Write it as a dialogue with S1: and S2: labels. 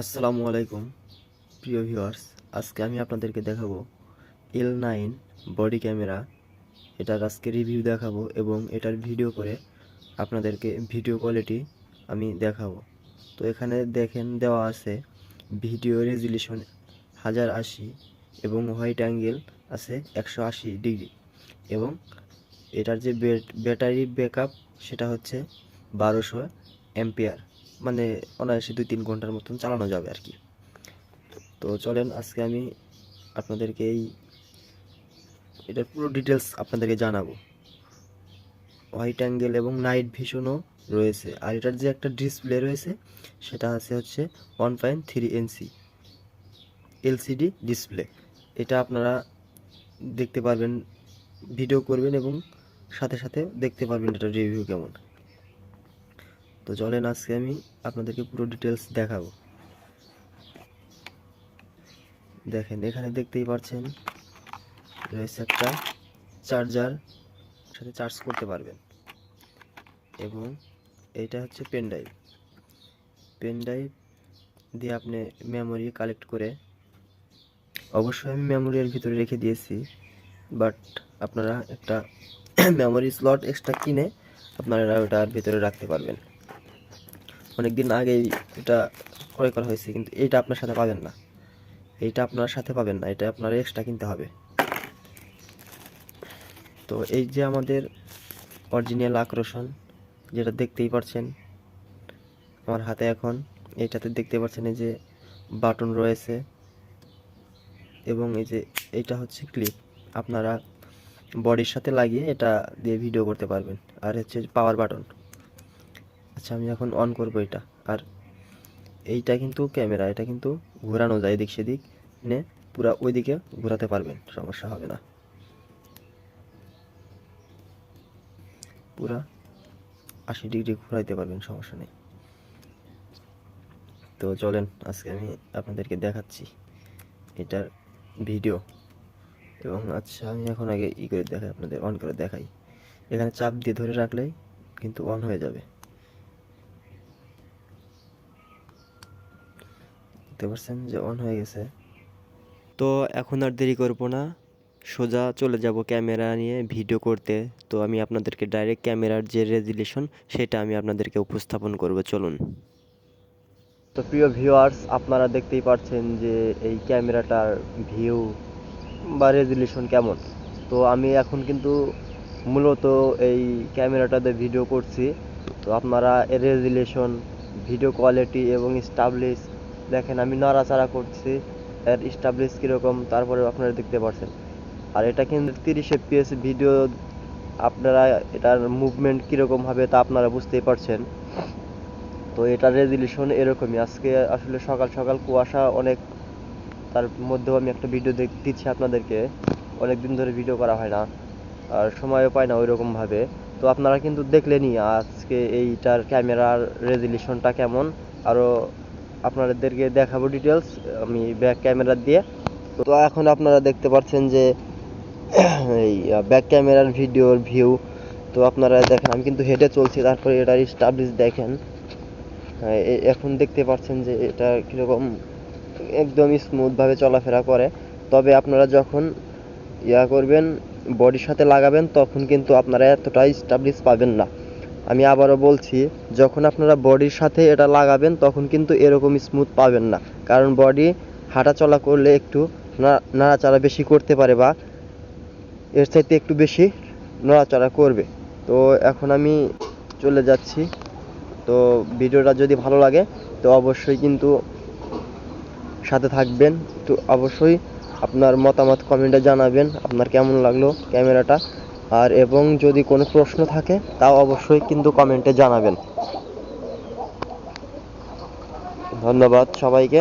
S1: আসসালামু আলাইকুম, প্রিয় ভিউয়ার্স। আজকে আমি আপনাদেরকে দেখাবো এল নাইন বডি ক্যামেরা এটার আজকে রিভিউ দেখাবো এবং এটার ভিডিও করে আপনাদেরকে ভিডিও কোয়ালিটি আমি দেখাবো। তো এখানে দেখেন, দেওয়া আছে ভিডিও রেজুলেশন হাজার আশি এবং হোয়াইট অ্যাঙ্গেল আছে একশো আশি ডিগ্রি এবং এটার যে ব্যাটারি ব্যাকআপ সেটা হচ্ছে বারোশো অ্যাম্পিয়ার মানে অনায়াসে দুই তিন ঘণ্টার মতন চালানো যাবে আর কি। তো চলেন, আজকে আমি আপনাদেরকে এই এটার পুরো ডিটেলস আপনাদেরকে জানাব। হোয়াইট অ্যাঙ্গেল এবং নাইট ভিশনও রয়েছে। আর এটার যে একটা ডিসপ্লে রয়েছে, সেটা আছে হচ্ছে one point three inch LCD display এটা আপনারা দেখতে পারবেন ভিডিও করবেন এবং সাথে সাথে দেখতে পারবেন এটার রিভিউ কেমন। তো চলেন আজকে আমি আপনাদেরকে পুরো ডিটেলস দেখাবো। দেখেন, এখানে দেখতেই পাচ্ছেন, রয়েছে একটা চার্জার সাথে চার্জ করতে পারবেন। এবং এইটা হচ্ছে পেন ড্রাইভ পেন ড্রাইভ দিয়ে আপনি মেমোরি কালেক্ট করে, অবশ্যই আমি মেমোরি এর ভিতরে রেখে দিয়েছি বাট আপনারা একটা মেমোরি স্লট এক্সট্রা কিনে আপনারা ওটার ভিতরে রাখতে পারবেন। অনেক দিন আগেই এটা ক্রয় করা হয়েছে, কিন্তু এইটা আপনার সাথে পাবেন না। এইটা আপনার সাথে পাবেন না, এটা আপনার এক্সট্রা কিনতে হবে। তো এই যে আমাদের অরিজিনাল আকর্ষণ, যেটা দেখতেই পারছেন, আমার হাতে এখন এইটাতে দেখতে পাচ্ছেন এই যে বাটন রয়েছে এবং এই যে এটা হচ্ছে ক্লিপ আপনারা বডির সাথে লাগিয়ে এটা দিয়ে ভিডিও করতে পারবেন। আর হচ্ছে পাওয়ার বাটন আচ্ছা আমি এখন অন করব এটা। আর এইটা কিন্তু ক্যামেরা, এটা কিন্তু ঘোরানো যায় এদিক সেদিক। নে পুরা ওইদিকে ঘোরাতে পারবেন, সমস্যা হবে না। পুরা আশি ডিগ্রি ঘোরাইতে পারবেন, সমস্যা নেই। তো চলেন, আজকে আমি আপনাদেরকে দেখাচ্ছি এটার ভিডিও এবং আচ্ছা আমি এখন আগে ই করে দেখাই, আপনাদের অন করে দেখাই। এখানে চাপ দিয়ে ধরে রাখলেই কিন্তু অন হয়ে যাবে। দেখতে পাচ্ছেন যে অন হয়ে গেছে। তো এখন আর দেরি করব না। সোজা চলে যাব ক্যামেরা নিয়ে ভিডিও করতে। তো আমি আপনাদেরকে ডাইরেক্ট ক্যামেরার যে রেজুলেশন সেটা আমি আপনাদেরকে উপস্থাপন করব। চলুন। তো প্রিয় ভিউয়ার্স আপনারা দেখতেই পাচ্ছেন যে এই ক্যামেরাটার ভিউ বা রেজুলেশন কেমন। তো আমি এখন কিন্তু মূলত এই ক্যামেরাটাতে ভিডিও করছি। তো আপনারা এর রেজুলেশন ভিডিও কোয়ালিটি এবং স্টাবলিশ দেখেন, আমি নাড়াচাড়া করছি, এর স্টাবলিশ কীরকম তারপরে আপনারা দেখতে পাচ্ছেন আর এটা কিন্তু তিরিশ এফপিএস ভিডিও আপনারা এটার মুভমেন্ট কীরকম হবে তা আপনারা বুঝতেই পারছেন। তো এটার রেজুলেশন এরকমই। আজকে আসলে সকাল সকাল কুয়াশা অনেক, তার মধ্যেও আমি একটা ভিডিও দিচ্ছি আপনাদেরকে। অনেক দিন ধরে ভিডিও করা হয় না, আর সময়ও পায় না ওই রকমভাবে তো আপনারা কিন্তু দেখলেনই আজকে এইটার ক্যামেরার রেজুলেশনটা কেমন, আরও আপনাদেরকে দেখাবো ডিটেলস আমি ব্যাক ক্যামেরা দিয়ে। তো এখন আপনারা দেখতে পাচ্ছেন যে, এই ব্যাক ক্যামেরার ভিডিওর ভিউ তো আপনারা দেখেন, আমি কিন্তু হেঁটে চলছি, তারপরে এটার স্টাবলিশ দেখেন। এখন দেখতে পাচ্ছেন যে এটা কীরকম একদম স্মুথভাবে চলাফেরা করে। তবে আপনারা যখন ইয়া করবেন বডির সাথে লাগাবেন, তখন কিন্তু আপনারা এতটা স্টাবলিশ পাবেন না। আমি আবারও বলছি, যখন আপনারা বডির সাথে এটা লাগাবেন, তখন কিন্তু এরকম স্মুথ পাবেন না। কারণ বডি হাঁটাচলা করলে একটু নাড়াচাড়া বেশি করতে পারে বা এর চাইতে একটু বেশি নড়াচড়া করবে। তো এখন আমি চলে যাচ্ছি। তো ভিডিওটা যদি ভালো লাগে, তো অবশ্যই কিন্তু সাথে থাকবেন। তো অবশ্যই আপনার মতামত কমেন্টে জানাবেন, আপনার কেমন লাগল ক্যামেরাটা। আর এবং যদি কোনো প্রশ্ন থাকে তাও অবশ্যই কিন্তু কমেন্টে জানাবেন। ধন্যবাদ সবাইকে।